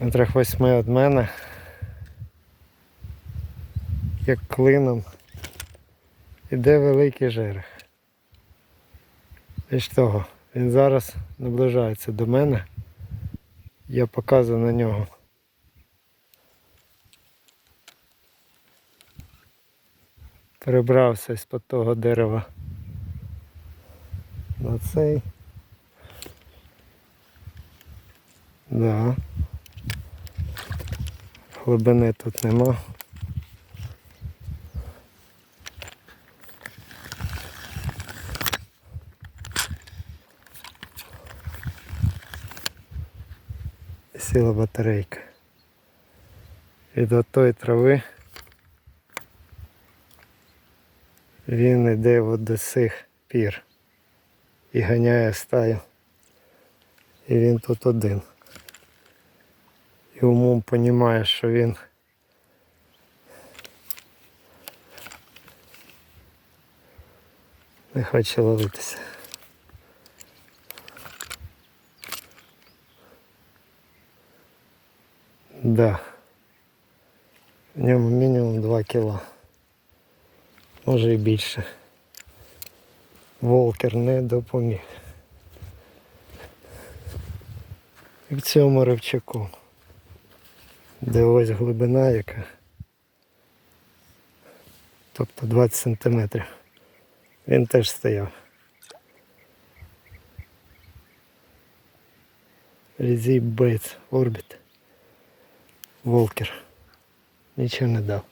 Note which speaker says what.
Speaker 1: метрах восьми від мене. Як клином. Іде великий жерех. Ж того, він зараз наближається до мене. Я показую на нього. Перебрався з-под того дерева на цей. Да. Глибини тут нема. Сіла батарейка. І до тої трави він йде от до цих пір і ганяє стаю. І він тут один. І умом розуміє, що він не хоче ловитися. Да. В ньому мінімум 2 кіла. Може і більше. Волкер не допоміг. І в цьому ривчаку, де ось глибина яка. Тобто 20 сантиметрів. Він теж стояв. Резій Бейтс Орбіт. Волкер. Нічого не дав.